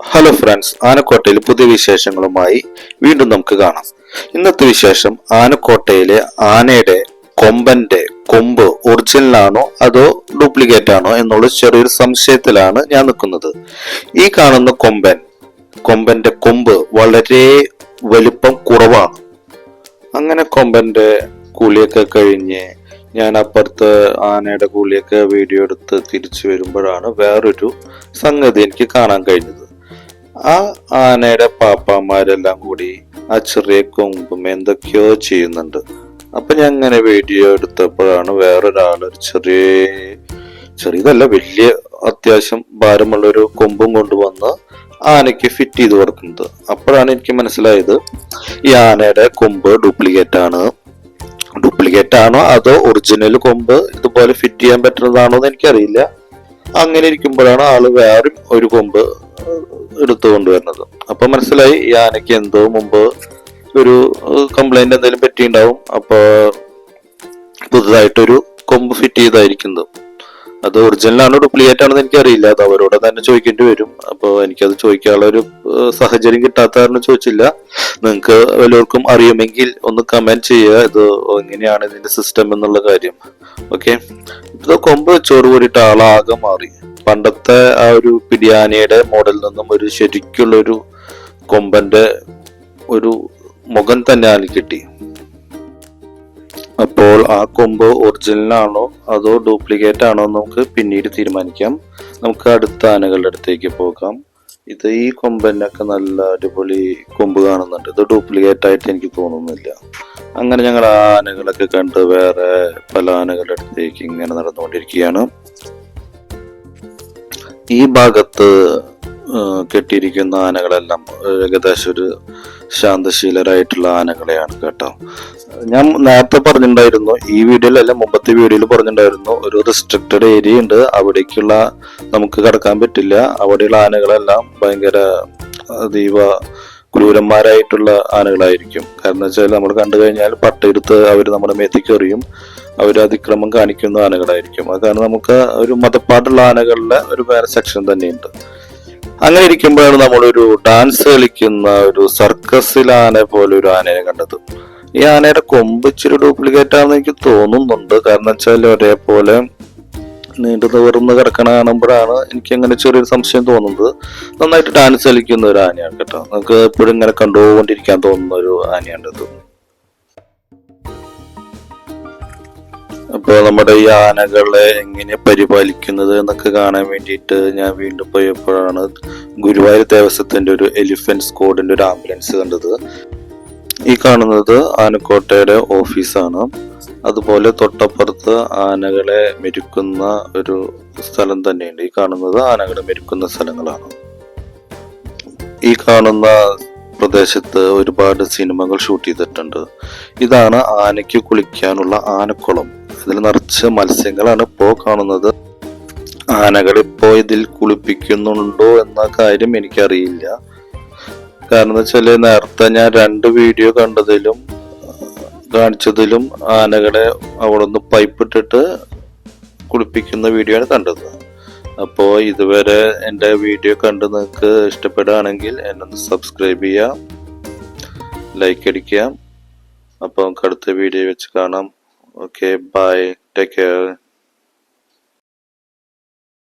Hello friends ആനക്കോട്ടയിൽ പുതിയ വിശേഷങ്ങളുമായി വീണ്ടും നമുക്ക് കാണാം. ഇന്നത്തെ വിശേഷം ആനക്കോട്ടയിലെ ആനയുടെ കൊമ്പന്റെ കൊമ്പ് ഒറിജിനൽ ആണോ അതോ ഡ്യൂപ്ലിക്കേറ്റ് ആണോ എന്നുള്ള ചെറിയൊരു സംശയത്തിലാണ് ഞാൻ നിൽക്കുന്നത്. ഈ കാണുന്ന കൊമ്പൻ കൊമ്പന്റെ കൊമ്പ് വളരെ വലിപ്പം കുറവാണ്. അങ്ങനെ കൊമ്പന്റെ കൂലിയൊക്കെ കഴിഞ്ഞ് ഞാൻ അപ്പുറത്ത് ആനയുടെ കൂലിയൊക്കെ വീഡിയോ എടുത്ത് തിരിച്ചു വരുമ്പോഴാണ് വേറൊരു സംഗതി എനിക്ക് കാണാൻ കഴിഞ്ഞത്. ആ ആനയുടെ പാപ്പാമാരെല്ലാം കൂടി ആ ചെറിയ കൊമ്പും എന്തൊക്കെയോ ചെയ്യുന്നുണ്ട്. അപ്പൊ ഞാൻ അങ്ങനെ വീഡിയോ എടുത്തപ്പോഴാണ് വേറൊരാളൊരു ചെറിയ ചെറിയതല്ല വലിയ അത്യാവശ്യം ഭാരമുള്ള ഒരു കൊമ്പും കൊണ്ടുവന്ന് ആനയ്ക്ക് ഫിറ്റ് ചെയ്ത് കൊടുക്കുന്നത്. അപ്പോഴാണ് എനിക്ക് മനസ്സിലായത് ഈ ആനയുടെ കൊമ്പ് ഡ്യൂപ്ലിക്കേറ്റ് ആണ്. ഡ്യൂപ്ലിക്കേറ്റ് ആണോ അതോ ഒറിജിനൽ കൊമ്പ് ഇതുപോലെ ഫിറ്റ് ചെയ്യാൻ പറ്റുന്നതാണോ എന്ന് എനിക്കറിയില്ല. അങ്ങനെ ഇരിക്കുമ്പോഴാണ് ആൾ വേറെ ഒരു കൊമ്പ് എടുത്തു കൊണ്ടുവരുന്നത് അപ്പൊ മനസ്സിലായി ഈ ആനയ്ക്ക് എന്തോ മുമ്പ് ഒരു കംപ്ലൈന്റ് എന്തെങ്കിലും പറ്റിയിട്ടുണ്ടാവും. അപ്പൊ പുതുതായിട്ടൊരു കൊമ്പ് ഫിറ്റ് ചെയ്തായിരിക്കുന്നത്. അത് ഒറിജിനൽ ആണോ ഡ്യൂപ്ലിക്കേറ്റ് ആണെന്ന് എനിക്കറിയില്ല. അത് അവരോട് തന്നെ ചോദിക്കേണ്ടി വരും. അപ്പോൾ എനിക്കത് ചോദിക്കാനുള്ള ഒരു സാഹചര്യം കിട്ടാത്ത കാരണം ചോദിച്ചില്ല. നിങ്ങൾക്ക് വല്ലവർക്കും അറിയുമെങ്കിൽ ഒന്ന് കമന്റ് ചെയ്യുക. ഇത് എങ്ങനെയാണ് ഇതിന്റെ സിസ്റ്റം എന്നുള്ള കാര്യം. ഓക്കെ ഇത് കൊമ്പ് വെച്ചോട് കൂടിയിട്ട് ആളാകെ മാറി. പണ്ടത്തെ ആ ഒരു ബിരിയാണിയുടെ മോഡലിൽ നിന്നും ഒരു ശരിക്കുള്ള ഒരു കൊമ്പന്റെ ഒരു മുഖം തന്നെ ആണ് കിട്ടി. അപ്പോൾ ആ കൊമ്പ് ഒറിജിനലാണോ അതോ ഡ്യൂപ്ലിക്കേറ്റ് ആണോ എന്ന് നമുക്ക് പിന്നീട് തീരുമാനിക്കാം. നമുക്ക് അടുത്ത ആനകളുടെ അടുത്തേക്ക് പോകാം. ഇത് ഈ കൊമ്പനൊക്കെ നല്ല അടിപൊളി കൊമ്പ് കാണുന്നുണ്ട്. ഇത് ഡ്യൂപ്ലിക്കേറ്റ് ആയിട്ട് എനിക്ക് തോന്നുന്നില്ല. അങ്ങനെ ഞങ്ങൾ ആ ആനകളൊക്കെ കണ്ട് വേറെ പല ആനകളുടെ അടുത്തേക്ക് ഇങ്ങനെ നടന്നുകൊണ്ടിരിക്കുകയാണ്. ഈ ഭാഗത്ത് കെട്ടിയിരിക്കുന്ന ആനകളെല്ലാം ഏകദേശം ഒരു ശാന്തശീലരായിട്ടുള്ള ആനകളെയാണ് കേട്ടോ. ഞാൻ നേരത്തെ പറഞ്ഞിട്ടുണ്ടായിരുന്നു ഈ വീഡിയോയിൽ അല്ല മുമ്പത്തെ വീഡിയോയിൽ പറഞ്ഞിട്ടുണ്ടായിരുന്നു ഒരു റെസ്ട്രിക്റ്റഡ് ഏരിയ ഉണ്ട്. അവിടേക്കുള്ള നമുക്ക് കടക്കാൻ പറ്റില്ല. അവിടെയുള്ള ആനകളെല്ലാം ഭയങ്കര അതീവ ക്രൂരന്മാരായിട്ടുള്ള ആനകളായിരിക്കും. കാരണം വെച്ചാൽ നമ്മൾ കണ്ടു കഴിഞ്ഞാൽ പട്ടയെടുത്ത് അവർ നമ്മുടെ മേത്തേക്ക് എറിയും. അവർ അതിക്രമം കാണിക്കുന്ന ആനകളായിരിക്കും. അത് കാരണം നമുക്ക് ഒരു മതപ്പാട്ടുള്ള ആനകളിലെ ഒരു വേറെ സെക്ഷൻ തന്നെയുണ്ട്. അങ്ങനെ ഇരിക്കുമ്പോഴാണ് നമ്മളൊരു ഡാൻസ് കളിക്കുന്ന ഒരു സർക്കസിൽ ആന പോലെ ഒരു ആനയെ കണ്ടത്. ഈ ആനയുടെ കൊമ്പ് ഇച്ചിരി ഡ്യൂപ്ലിക്കേറ്റ് ആണെന്ന് എനിക്ക് തോന്നുന്നുണ്ട്. കാരണം വെച്ചാൽ ഒരേപോലെ നീണ്ടു നിവർന്ന് കിടക്കണ കാണുമ്പോഴാണ് എനിക്ക് അങ്ങനെ ചെറിയൊരു സംശയം തോന്നുന്നത്. നന്നായിട്ട് ഡാൻസ് കളിക്കുന്ന ഒരു ആനയാണ് കേട്ടോ. നമുക്ക് എപ്പോഴും ഇങ്ങനെ കണ്ടുകൊണ്ടിരിക്കാൻ തോന്നുന്ന ഒരു ആനയാണ് ഇത്. അപ്പോൾ നമ്മുടെ ഈ ആനകളെ എങ്ങനെ പരിപാലിക്കുന്നത് എന്നൊക്കെ കാണാൻ വേണ്ടിയിട്ട് ഞാൻ വീണ്ടും പോയപ്പോഴാണ് ഗുരുവായൂർ ദേവസ്വത്തിന്റെ ഒരു എലിഫന്റ് സ്ക്വാഡിന്റെ ഒരു ആംബുലൻസ് കണ്ടത്. ഈ കാണുന്നത് ആനക്കോട്ടയുടെ ഓഫീസാണ് അതുപോലെ തൊട്ടപ്പുറത്ത് ആനകളെ മെരുക്കുന്ന ഒരു സ്ഥലം തന്നെയുണ്ട്. ഈ കാണുന്നത് ആനകളെ മെരുക്കുന്ന സ്ഥലങ്ങളാണ്. ഈ കാണുന്ന പ്രദേശത്ത് ഒരുപാട് സിനിമകൾ ഷൂട്ട് ചെയ്തിട്ടുണ്ട്. ഇതാണ് ആനയ്ക്ക് കുളിക്കാനുള്ള ആനക്കുളം. ഇതിൽ നിറച്ച് മത്സ്യങ്ങളാണ് ഇപ്പോൾ കാണുന്നത്. ആനകൾ ഇപ്പോൾ ഇതിൽ കുളിപ്പിക്കുന്നുണ്ടോ എന്ന കാര്യം എനിക്കറിയില്ല. കാരണം എന്ന് വെച്ചാൽ നേരത്തെ ഞാൻ രണ്ട് വീഡിയോ കണ്ടതിലും കാണിച്ചതിലും ആനകളെ പൈപ്പ് ഇട്ടിട്ട് കുളിപ്പിക്കുന്ന വീഡിയോ ആണ് കണ്ടത്. അപ്പോൾ ഇതുവരെ എന്റെ വീഡിയോ കണ്ട് നിങ്ങൾക്ക് ഇഷ്ടപ്പെടുകയാണെങ്കിൽ എന്നെ ഒന്ന് സബ്സ്ക്രൈബ് ചെയ്യാം ലൈക്ക് അടിക്കുക. അപ്പോൾ നമുക്ക് അടുത്ത വീഡിയോ വെച്ച് കാണാം. Okay bye take care